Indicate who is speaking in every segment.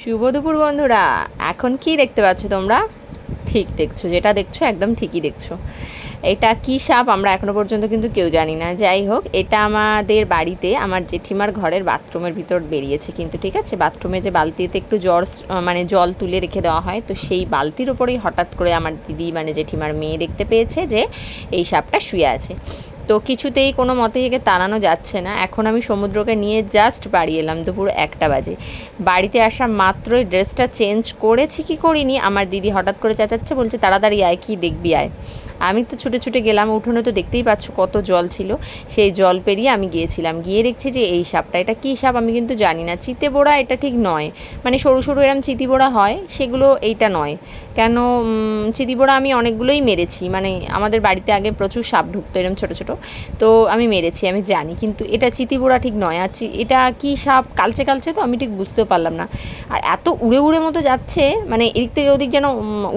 Speaker 1: শুভ দুপুর, বন্ধুরা। এখন কি দেখতে পাচ্ছ তোমরা? ঠিক দেখছ, যেটা দেখছ একদম ঠিকই দেখছ। এটা কি সাপ আমরা এখনও পর্যন্ত কিন্তু কেউ জানি না। যাই হোক, এটা আমাদের বাড়িতে, আমার জেঠিমার ঘরের বাথরুমের ভিতর বেরিয়েছে কিন্তু, ঠিক আছে? বাথরুমে যে বালতিতে একটু জ্বর মানে জল তুলে রেখে দেওয়া হয়, তো সেই বালতির ওপরেই হঠাৎ করে আমার দিদি মানে জেঠিমার মেয়ে দেখতে পেয়েছে যে এই সাপটা শুয়ে আছে। তো কিছুতেই কোনো মতেই একে তাড়ানো যাচ্ছে না। এখন আমি সমুদ্রকে নিয়ে জাস্ট বাড়ি এলাম, দুপুর একটা বাজে। বাড়িতে আসা মাত্রই ড্রেসটা চেঞ্জ করেছি, কি করিনি? আমার দিদি হঠাৎ করে চেঁচাচ্ছে, বলছে, তাড়াতাড়ি আয়, কি দেখবি আয়? আমি তো ছুটে ছুটে গেলাম, উঠোনে তো দেখতেই পাচ্ছ কত জল ছিল। সেই জল পেরিয়ে আমি গিয়েছিলাম। গিয়ে দেখছি যে এই সাপটা, এটা কী সাপ আমি কিন্তু জানি না। চিতে বোড়া এটা ঠিক নয়। মানে সরু সরু এরম চিতি বোড়া হয়, সেগুলো এইটা নয়। কেন চিতি বোড়া আমি অনেকগুলোই মেরেছি। মানে আমাদের বাড়িতে আগে প্রচুর সাপ ঢুকতো, এরম ছোটো ছোটো। তো আমি মেরেছি, আমি জানি, কিন্তু এটা চিতি বোড়া ঠিক নয়। আর এটা কি সাপ কালচে কালচে তো আমি ঠিক বুঝতেও পারলাম না। আর এত উড়ে উড়ে মতো যাচ্ছে মানে এদিক থেকে ওদিক যেন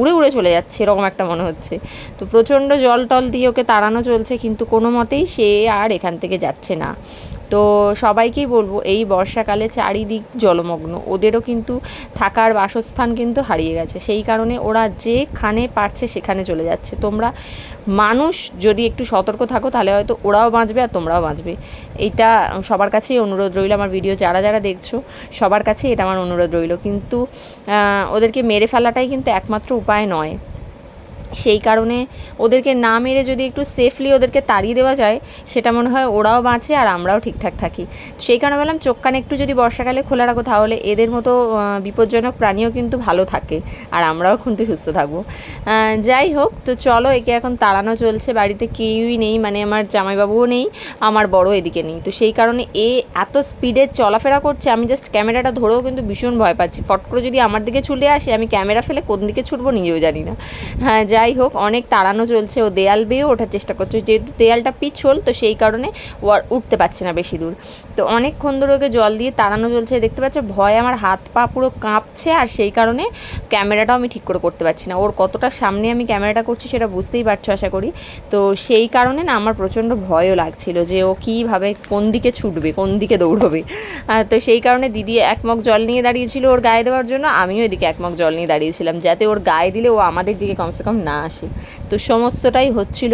Speaker 1: উড়ে উড়ে চলে যাচ্ছে, এরকম একটা মনে হচ্ছে। তো প্রচণ্ড জল টল দিয়ে ওকে তাড়ানো চলছে, কিন্তু কোনো মতেই সে আর এখান থেকে যাচ্ছে না। তো সবাইকেই বলব, এই বর্ষাকালে চারিদিক জলমগ্ন। ওদেরও কিন্তু থাকার বাসস্থান কিন্তু হারিয়ে গেছে। সেই কারণে ওরা যেখানে পারছে সেখানে চলে যাচ্ছে। তোমরা মানুষ যদি একটু সতর্ক থাকো, তাহলে হয়তো ওরাও বাঁচবে আর তোমরাও বাঁচবে। এইটা সবার কাছেই অনুরোধ রইল আমার ভিডিও। যারা যারা দেখছ, সবার কাছেই এটা আমার অনুরোধ রইল। কিন্তু ওদেরকে মেরে ফেলাটাই কিন্তু একমাত্র উপায় নয়। সেই কারণে ওদেরকে না মেরে যদি একটু সেফলি ওদেরকে তাড়িয়ে দেওয়া যায়, সেটা মনে হয় ওরাও বাঁচে আর আমরাও ঠিকঠাক থাকি। সেই কারণে বললাম, চোখ কান একটু যদি বর্ষাকালে খোলা রাখো, তাহলে এদের মতো বিপজ্জনক প্রাণীও কিন্তু ভালো থাকে আর আমরাও কিন্তু সুস্থ থাকব। যাই হোক, তো চলো, একে এখন তাড়ানো চলছে, বাড়িতে কেউই নেই মানে আমার জামাইবাবুও নেই, আমার বড় এদিকে নেই। তো সেই কারণে এ এত স্পিডে চলাফেরা করছে, আমি জাস্ট ক্যামেরাটা ধরেও কিন্তু ভীষণ ভয় পাচ্ছি। ফট করে যদি আমার দিকে ছুটে আসে, আমি ক্যামেরা ফেলে কোন দিকে ছুটবো নিজেও জানি না। হ্যাঁ যাই হোক, অনেক তাড়ানো চলছে ও দেয়াল বেয়েও ওঠার চেষ্টা করছে। যেহেতু দেয়ালটা পিছল, তো সেই কারণে ও আর উঠতে পারছে না বেশি দূর। তো অনেকক্ষণ ধরে ওকে জল দিয়ে তাড়ানো চলছে। দেখতে পাচ্ছ, ভয় আমার হাত পা পুরো কাঁপছে আর সেই কারণে ক্যামেরাটাও আমি ঠিক করে করতে পারছি না। ওর কতটা সামনে আমি ক্যামেরাটা করছি সেটা বুঝতেই পারছ আশা করি। তো সেই কারণে না আমার প্রচণ্ড ভয়ও লাগছিল যে ও কীভাবে কোন দিকে ছুটবে, কোন দিকে দৌড়বে। তো সেই কারণে দিদি এক মগ জল নিয়ে দাঁড়িয়েছিল ওর গায়ে দেওয়ার জন্য। আমিও এদিকে এক মগ জল নিয়ে দাঁড়িয়েছিলাম, যাতে ওর গায়ে দিলে ও আমাদের দিকে কমসে কম না আসে। তো সমস্তটাই হচ্ছিল।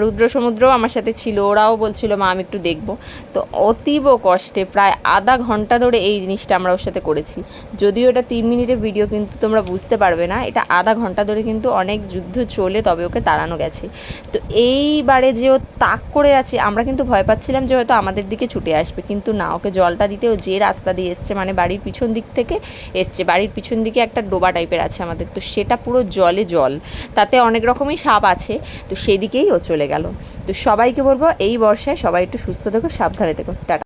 Speaker 1: রুদ্র সমুদ্রও আমার সাথে ছিল, ওরাও বলছিল, মা, আমি একটু দেখব। তো অতীব কষ্টে প্রায় আধা ঘণ্টা ধরে এই জিনিসটা আমরা ওর সাথে করেছি। যদিও এটা তিন মিনিটের ভিডিও, কিন্তু তোমরা বুঝতে পারবে না, এটা আধা ঘণ্টা ধরে কিন্তু অনেক যুদ্ধ চলে, তবে ওকে তাড়ানো গেছে। তো এইবারে যে ও তাক করে আছে, আমরা কিন্তু ভয় পাচ্ছিলাম যে হয়তো আমাদের দিকে ছুটে আসবে, কিন্তু না, ওকে জলটা দিতে ও যে রাস্তা দিয়ে এসছে মানে বাড়ির পিছন দিক থেকে এসছে, বাড়ির পিছন দিকে একটা ডোবা টাইপের আছে আমাদের, তো সেটা পুরো জলে জল, তাতে অনেক রকমই সাপ আছে, তো সেদিকেই ও চলে গেল। তো সবাইকে বলব, এই বর্ষায় সবাই একটু সুস্থ থেকো, সাবধানে থেকো। টাটা।